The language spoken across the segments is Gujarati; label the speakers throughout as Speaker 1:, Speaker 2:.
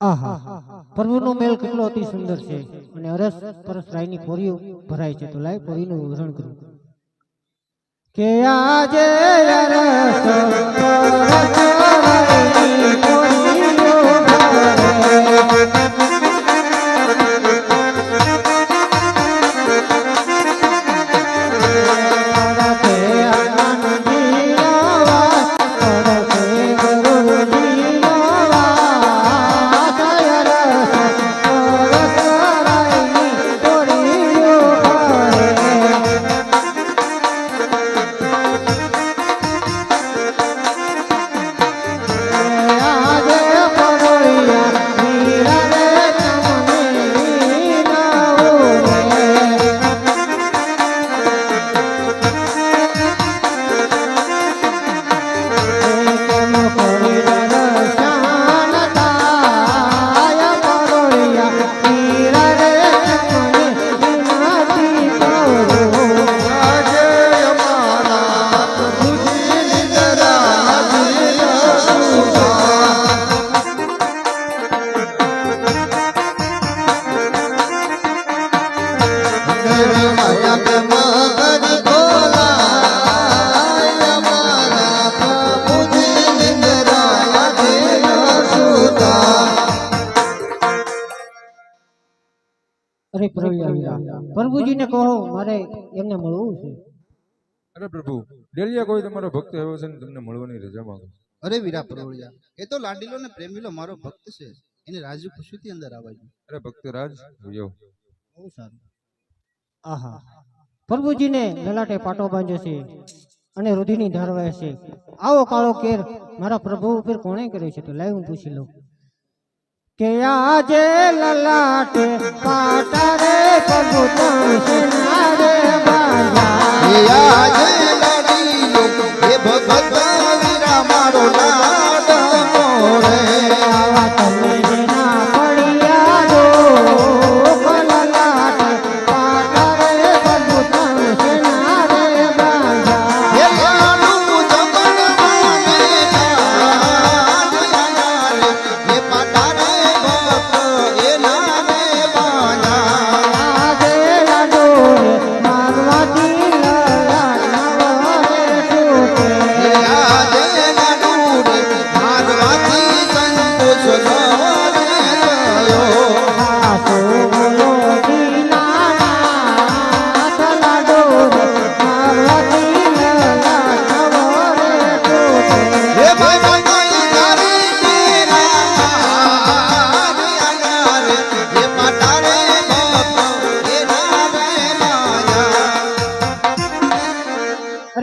Speaker 1: આહા. પ્રભુનો મેલ કેટલો અતિ સુંદર છે. અને અરસ પરસ રાયની પોરીઓ ભરાય છે. તો લાય પોરીનું વિવરણ કરું. કે આજે અરસ પરસ રાયની પોરીઓ ભરાય. પરોળિયા વીરા પ્રભુજીને કહો મારે એમને મળવું છે.
Speaker 2: અરે પ્રભુ ડેલિયા કોઈ તમારો ભક્ત આવ્યો છે ને તમને મળવાની રજા માંગો?
Speaker 3: અરે વીરા પરોળિયા એ તો લાડીલો ને પ્રેમીલો મારો ભક્ત છે. એને રાજી ખુશીથી અંદર આવવા
Speaker 2: અરે ભક્ત રાજ ભૂયો
Speaker 3: બહુ સારું.
Speaker 1: આહા. પ્રભુજીને લલાટે પાટો બાંધ્યો છે અને રુધિરની ધાર વહે છે. આવો કાળો કેર મારા પ્રભુ ઉપર કોણે કર્યો છે તો લાઈવ હું પૂછી લઉં. કે આજે લલાટ પાટા રે પ્રભુ તમે શેના રે?
Speaker 3: એ આજે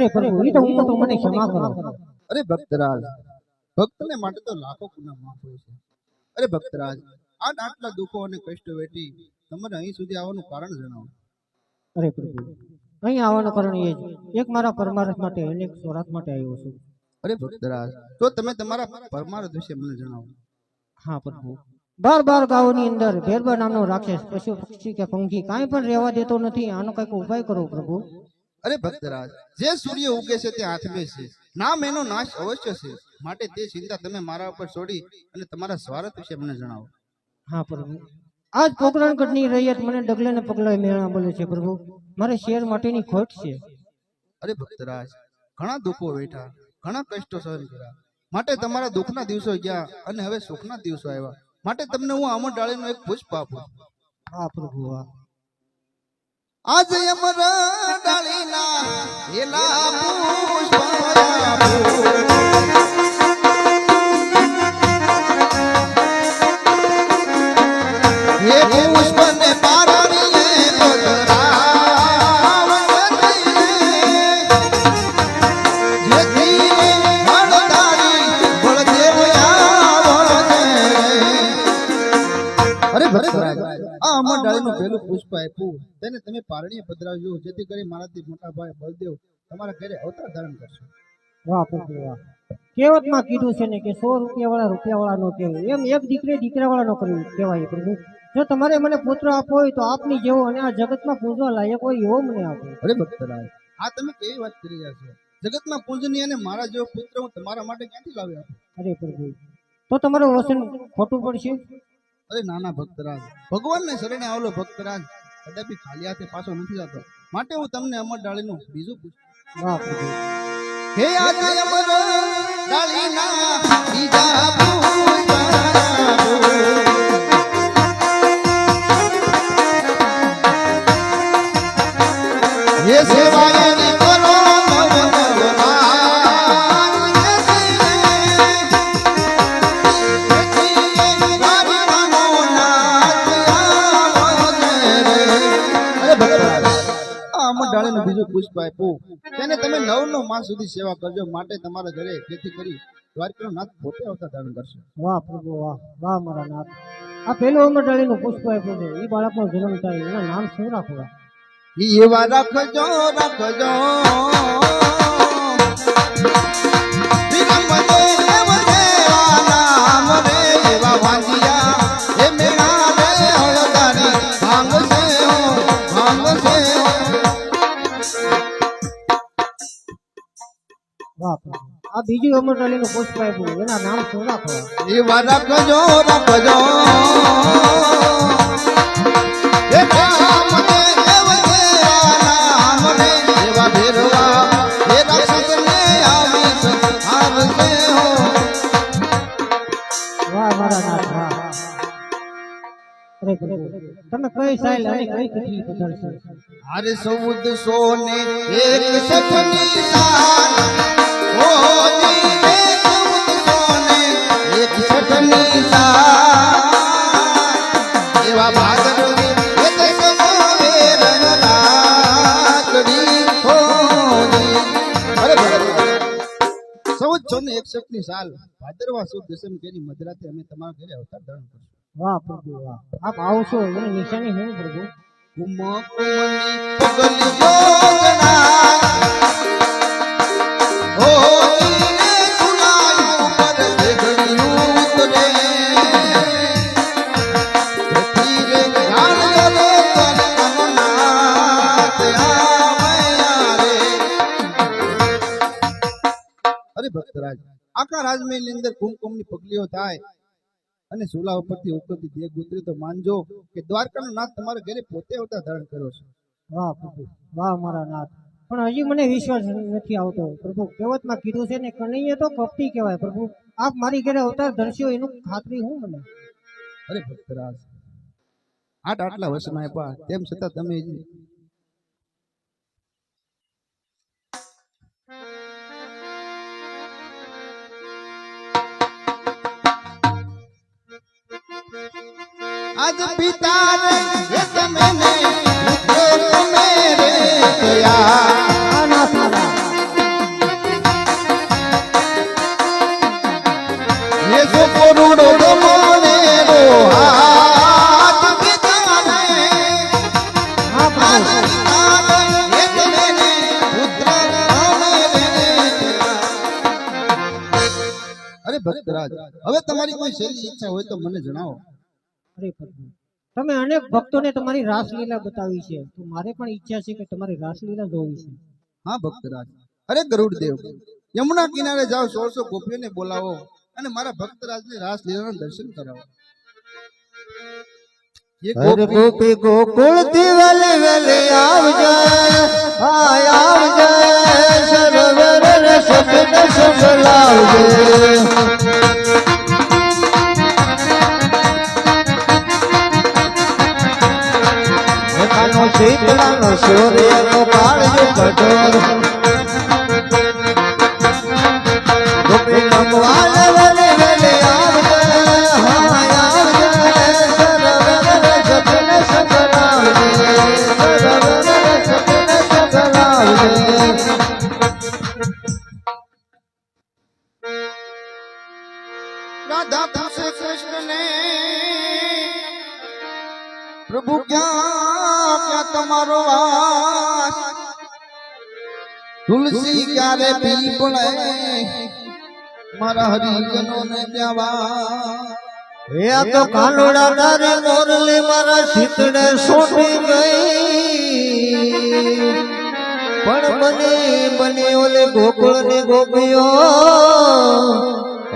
Speaker 1: અરે પ્રભુ એ તો હું તો મને ક્ષમા કરો.
Speaker 3: અરે ભક્તરાજ ભક્તને માટે તો લાખો ગુના માફ હોય છે. અરે ભક્તરાજ આ આટલા દુઃખો અને કષ્ટ વેઠી તમારે અહીં સુધી આવવાનું કારણ જણાવો.
Speaker 1: અરે પ્રભુ અહીં આવવાનું કારણ એ જ. એક મારા પરમાર્થ માટે અને એક સ્વરાત માટે આવ્યો છું.
Speaker 3: અરે ભક્તરાજ તો તમે તમારા પરમાર્થ વિશે મને જણાવો.
Speaker 1: હા પ્રભુ. બાર બાર ગાઓની અંદર ભેરબા નામનો રાક્ષસ પશુ પક્ષી કે પંખી કાંઈ પણ રહેવા દેતો નથી આનો કંઈક ઉપાય કરો પ્રભુ.
Speaker 3: અરે ભક્તરાજ જે સૂર્ય ઉગે છે તે આથમે છે. નામ એનો નાશ અવશ્ય છે. માટે તે ચિંતા તમે મારા ઉપર છોડી અને તમારા સ્વાર્થ વિશે મને જણાવો.
Speaker 1: હા પ્રભુ. આજ પોકરણગઢની રૈયત મને ડગલે ને પગલે મેળા બોલે છે પ્રભુ. મારે શેર માટેની ખોટ છે.
Speaker 3: અરે ભક્તરાજ ઘણા દુઃખો વેઠા ઘણા કષ્ટો સહન કર્યા. માટે તમારા દુઃખના દિવસો ગયા અને હવે સુખના દિવસો આવ્યા. માટે તમને હું અમર ડાળીનો એક પુષ્પ આપું.
Speaker 1: હા પ્રભુ
Speaker 3: આજે અમર ડાળીના એલા પુષ્પ. પુષ્પ આપ્યું. તેને તમે પારણીએ પધરાવજો જેથી કરી મારાથી મોટા ભાઈ બળદેવ તમારા ઘરે અવતાર ધારણ કરશે.
Speaker 1: વાહ પ્રભુ વાહ. કહેવતમાં કીધું છે ને કે સો રૂપિયા વાળા રૂપિયા વાળા નો કહેવાય. એમ એક દીકરી દીકરા વાળા નો કર્યું કહેવાય પ્રભુ. જો તમારે મને પુત્ર આપવો હોય તો આપની જેવો અને આ જગતમાં પૂજવા લાયક હોય એવો મને આપો.
Speaker 3: અરે ભક્તરાય આ તમે કેવી વાત કરી રહ્યા છો? જગતમાં પૂજનીય અને મારા જેવો પુત્ર હું તમારા માટે ક્યાંથી લાવ્યો
Speaker 1: અરે પ્રભુ તો તમારું વસન ખોટું પડશે?
Speaker 3: અરે નાના ભક્તરાજ. ભગવાનને શરણે આવેલો ભક્તરાજ કદાપી ખાલી હાથે પાછો નથી જતો. માટે હું તમને અમર ડાળીનું બીજું પૂછું. હે આજે અમર ડાળીના બીજા બીજું પુષ્પ આપ્યું તેને તમે નવ નવ માસ સુધી સેવા કરજો માટે તમારા ઘરે જેથી કરી દ્વારકાનો નાથ પોતે આવતા ધારણ કરશે.
Speaker 1: વાહ પ્રભુ વાહ વાહ મારા નાથ. આ પેલું અમરડાળીનું પુષ્પ આપ્યું છે. એ બાળકનો જન્મ થાય એના નામ શું રાખવા
Speaker 3: એવા રાખજો રાખજો.
Speaker 1: આ બીજું અમરનું પોસ્ટ આપ્યું એના નામ શું રાખો?
Speaker 3: એવા રાખજો. રાખજો એવા ભેરવા હે રાક્ષસને આવી સંહાર સે હો.
Speaker 1: અરે પ્રભુ તમે કઈ સાઈલ અને કઈ કેટલી પધારશો
Speaker 3: અરે સૌદ સોને એક સઠની સાલ ઓ દીને સૌદ સોને એક સઠની સાલ એવા ભાદરવી એ તે સમાવે રંગરાકડી હોજી અરે ભગવાન સૌદ સોને એક સઠની સાલ ભાદરવા સુદ દસમ કેની મધરાતે અમે તમારા ઘરે અવતાર ધારણ કરશું
Speaker 1: વાહ પ્રભુ વાહ આપ આવશો એની નિશાની હું પ્રભુ
Speaker 3: કુમકુમની પગલી યોજના ઓ નીને સુનાયું પર દેગડ્યું ઉતરે ધીરે ગાન ગલે તન અમનાથ આમયા રે અરે ભક્તરાજ આખા રાજમહેલની અંદર કુમકુમની પગલીઓ થાય અને સુલા ઉપરથી ઉકળતી દેગ ઉતરે તો માનજો કે દ્વારકાનો નાથ તમારા ઘરે પોતે આવતા ધારણ કર્યો છે.
Speaker 1: વાહ પ્રભુ. વાહ મારા નાથ. પણ હજી મને વિશ્વાસ નથી આવતો પ્રભુ. કહેવતમાં કીધું છે ને કનૈયા તો કપટી કહેવાય પ્રભુ. આપ મારી ઘરે અવતાર ધરશો એનું ખાતરી હું મને.
Speaker 3: અરે ભક્તરાજ આટ આટલા વર્ષના આપ્યા તેમ છતાં તમે હજી આજ પિતા રે એ તમે ને પુત્ર તમે રે કયા
Speaker 1: આ નાથ મારા
Speaker 3: ये जो कोरुड़ो गमने रो हाथ बिताने
Speaker 1: હા
Speaker 3: हाथ
Speaker 1: પ્રભુ
Speaker 3: बिताने ये तेरे पुत्र हमें અરે ભક્તરાજ હવે તમારી કોઈ સહેલી ઈચ્છા હોય તો મને જણાવો
Speaker 1: અરે તમે અનેક ભક્તોને તમારી રાસલીલા બતાવી છે. તો મારે પણ ઈચ્છા છે કે તમારી રાસલીલા જોવી છે.
Speaker 3: હા ભક્તરાજ. અરે ગરુડ દેવ યમુના કિનારે જાઓ સોળસો ગોપીઓને બોલાવો અને મારા ભક્તરાજને રાસ લીલાના દર્શન કરાવો. એ ગોપી
Speaker 1: ગોકુળથી વલે વલે આવજે હાય આવજે સરોવર સપન સંભળાવજે શીતળાનો સૂર્યનો કાળજો કઠોર. ગોપી કમવાલ વેલે વેલે આવજે
Speaker 3: તુલસી ક્યારે પી પડે? મારા હરિજનો ને ત્યાં
Speaker 1: એ તો કાનુડા તારી મોરલી મારા શીતળે સોટી ગઈ. પણ બની બની ઓલે ગોકુળની ગોપીઓ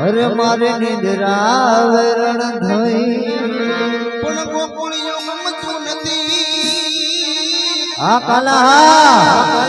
Speaker 4: અરે મારે નિંદરાવરણ થઈ પણ ગોકુળીઓ ગમતું નથી.
Speaker 3: આ કાલા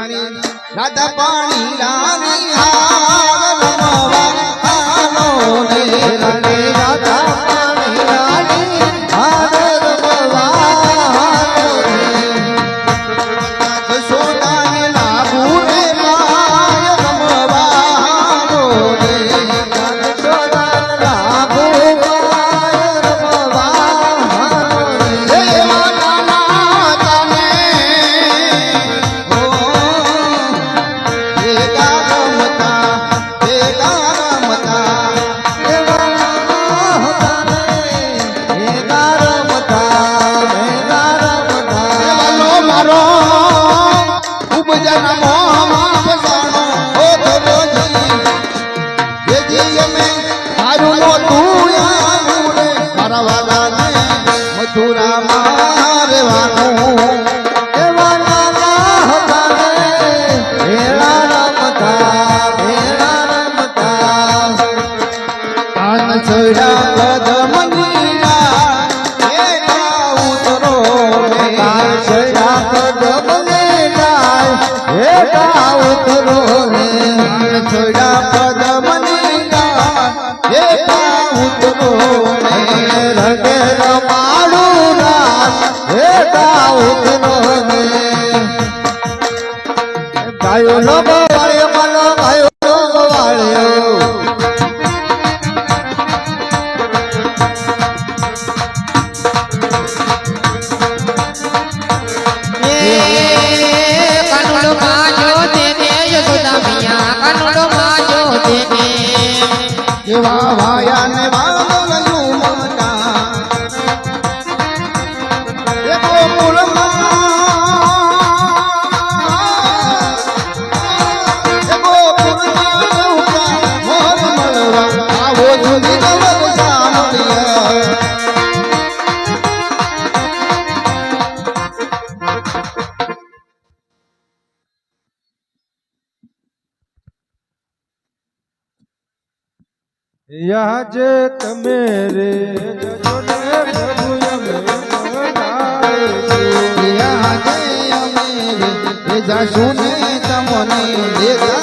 Speaker 4: રાણી રાધા પાણી રાણી
Speaker 3: રાધા
Speaker 4: I ayo
Speaker 2: baba યાજે તમે રે જજો ને પ્રભુ અમે
Speaker 4: યાજે અમે રે
Speaker 3: જાશું ને તમને દેતા